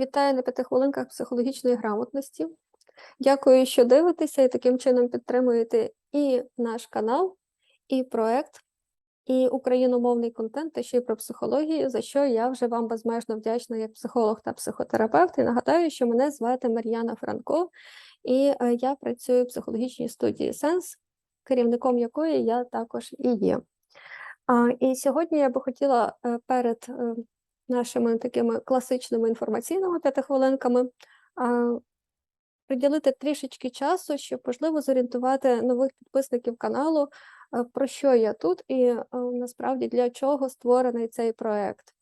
Вітаю на п'яти хвилинках психологічної грамотності. Дякую, що дивитеся і таким чином підтримуєте і наш канал, і проект, і україномовний контент, та ще й про психологію, за що я вже вам безмежно вдячна як психолог та психотерапевт. І нагадаю, що мене звати Мар'яна Франко, і е, я працюю в психологічній студії Сенс, керівником якої я також і є. І сьогодні я би хотіла е, перед е, нашими такими класичними інформаційними п'ятихвилинками приділити трішечки часу, щоб можливо зорієнтувати нових підписників каналу, е, про що я тут і е, насправді для чого створений цей проект.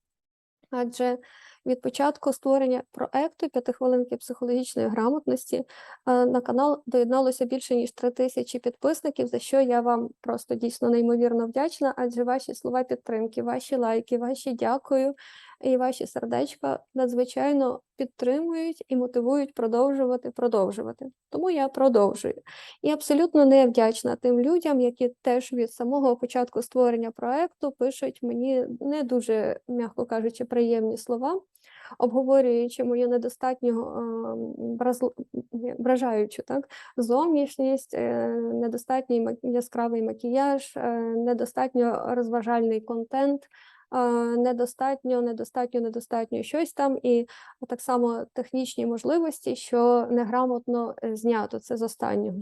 Адже від початку створення проекту п'ятихвилинки психологічної грамотності е, на канал доєдналося більше ніж три тисячі підписників, за що я вам просто дійсно неймовірно вдячна. Адже ваші слова підтримки, ваші лайки, ваші дякую і ваші сердечка надзвичайно підтримують і мотивують продовжувати, продовжувати. Тому я продовжую. І абсолютно не вдячна тим людям, які теж від самого початку створення проекту пишуть мені не дуже, м'яко кажучи, приємні слова, обговорюючи мою недостатньо вразл- вражаючу так, зовнішність, е, недостатній яскравий макіяж, е, недостатньо розважальний контент недостатньо, недостатньо, недостатньо щось там, і так само технічні можливості, що неграмотно е, знято це з останнього.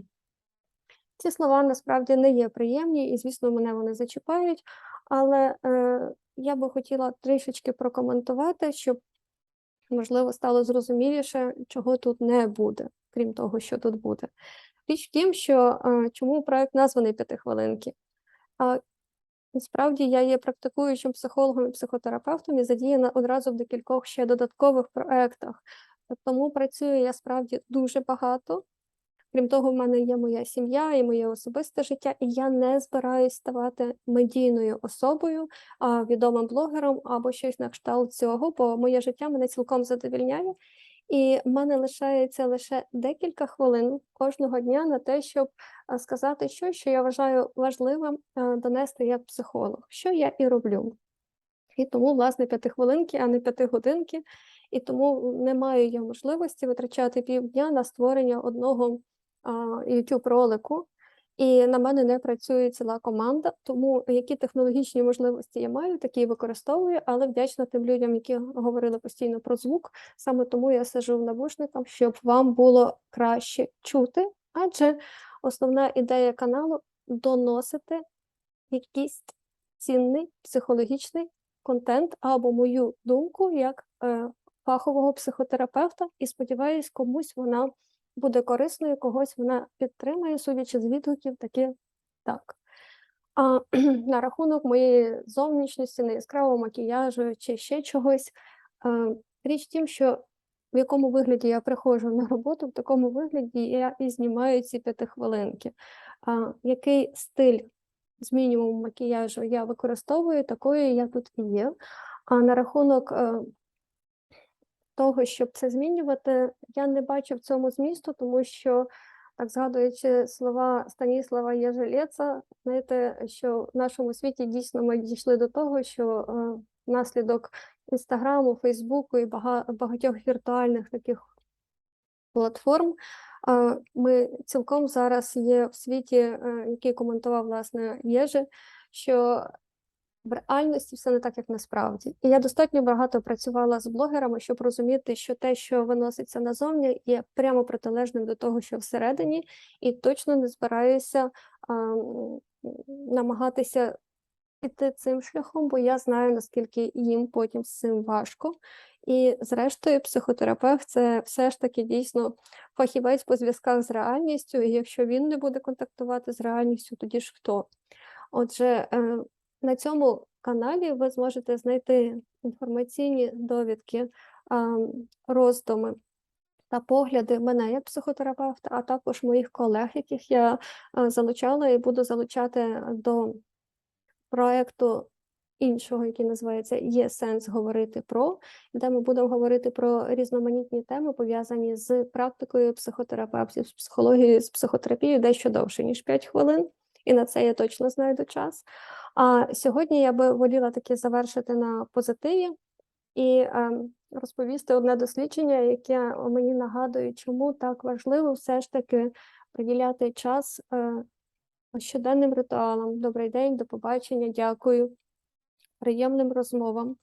Ці слова насправді не є приємні, і, звісно, мене вони зачіпають, але е, я би хотіла трішечки прокоментувати, щоб, можливо, стало зрозуміліше, чого тут не буде, крім того, що тут буде. Річ в тім, що е, чому проект названий п'ятихвилинки. Насправді я є практикуючим психологом і психотерапевтом і задіяна одразу в декількох ще додаткових проектах. Тому працюю я справді дуже багато. Крім того, в мене є моя сім'я і моє особисте життя, і я не збираюсь ставати медійною особою, відомим блогером або щось на кшталт цього, бо моє життя мене цілком задовільняє. І в мене лишається лише декілька хвилин кожного дня на те, щоб сказати щось, що я вважаю важливим донести як психолог, що я і роблю. І тому, власне, п'ятихвилинки, а не п'ятигодинки. І тому не маю я можливості витрачати півдня на створення одного youtube ролику. І на мене не працює ціла команда, тому які технологічні можливості я маю, такі використовую, але вдячна тим людям, які говорили постійно про звук. Саме тому я сижу в навушниках, щоб вам було краще чути, адже основна ідея каналу доносити якийсь цінний психологічний контент або мою думку як е, фахового психотерапевта, і сподіваюсь, комусь вона буде корисною, когось вона підтримає, судячи з відгуків, таки так. А на рахунок моєї зовнішності, неяскравого макіяжу чи ще чогось. Річ тім, що в якому вигляді я приходжу на роботу, в такому вигляді я і знімаю ці п'ятихвилинки. А, Який стиль з мінімумом макіяжу я використовую, такою я тут і є. А на рахунок е, того, щоб це змінювати, я не бачу в цьому змісту, тому що, так згадуючи слова Станіслава Єжелєца, знаєте, що в нашому світі дійсно ми дійшли до того, що е, внаслідок інстаграму, Фейсбуку і багатьох віртуальних таких платформ. е, Ми цілком зараз є в світі, е, який коментував власне Єжи, що в реальності все не так, як насправді. І я достатньо багато працювала з блогерами, щоб розуміти, що те, що виноситься назовні, є прямо протилежним до того, що всередині, і точно не збираюся а, намагатися піти цим шляхом, бо я знаю, наскільки їм потім з цим важко. І, зрештою, психотерапевт це все ж таки дійсно фахівець по зв'язках з реальністю, і якщо він не буде контактувати з реальністю, тоді ж хто? Отже, е, на цьому каналі ви зможете знайти інформаційні довідки, роздуми та погляди мене як психотерапевта, а також моїх колег, яких я залучала і буду залучати до проекту іншого, який називається Є сенс говорити про, де ми будемо говорити про різноманітні теми, пов'язані з практикою психотерапевтів, з психологією, з психотерапією дещо довше, ніж 5 хвилин. І на це я точно знайду час. А сьогодні я би воліла таки завершити на позитиві і ем, розповісти одне дослідження, яке мені нагадує, чому так важливо все ж таки приділяти час е, щоденним ритуалам. Добрий день, до побачення, дякую, приємним розмовам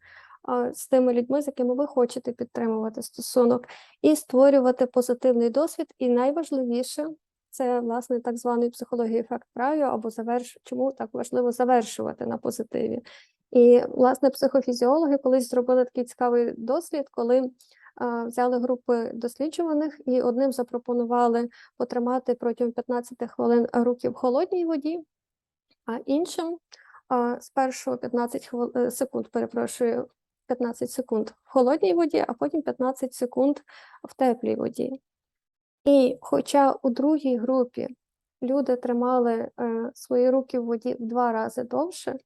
з тими людьми, з якими ви хочете підтримувати стосунок, і створювати позитивний досвід. І найважливіше це власне так званий психологія ефект прайо, або заверш... чому так важливо завершувати на позитиві. І власне психофізіологи колись зробили такий цікавий дослід, коли а, взяли групи досліджуваних і одним запропонували потримати протягом 15 хвилин руки в холодній воді, а іншим а, спершу 15 хвил... е, секунд, перепрошую, 15 секунд в холодній воді, а потім 15 секунд в теплій воді. І хоча у другій групі люди тримали е, свої руки в воді в два рази довше,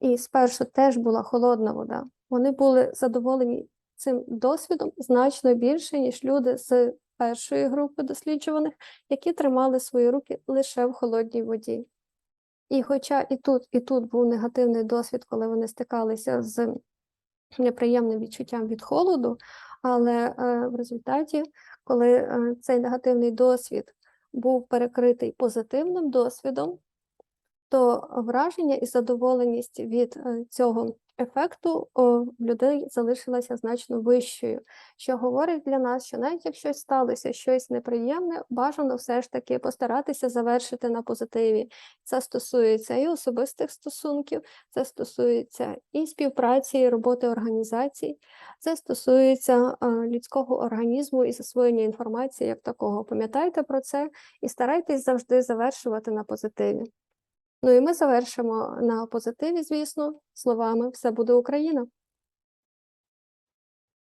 і спершу теж була холодна вода, вони були задоволені цим досвідом значно більше, ніж люди з першої групи досліджуваних, які тримали свої руки лише в холодній воді. І хоча і тут, і тут був негативний досвід, коли вони стикалися з неприємним відчуттям від холоду, але е, в результаті, коли е, цей негативний досвід був перекритий позитивним досвідом, то враження і задоволеність від е, цього ефекту в людей залишилася значно вищою, що говорить для нас, що навіть як щось сталося, щось неприємне, бажано все ж таки постаратися завершити на позитиві. Це стосується і особистих стосунків, це стосується і співпраці, і роботи організацій, це стосується е, людського організму і засвоєння інформації як такого. Пам'ятайте про це і старайтесь завжди завершувати на позитиві. Ну і ми завершимо на позитиві, звісно, словами Все буде Україна.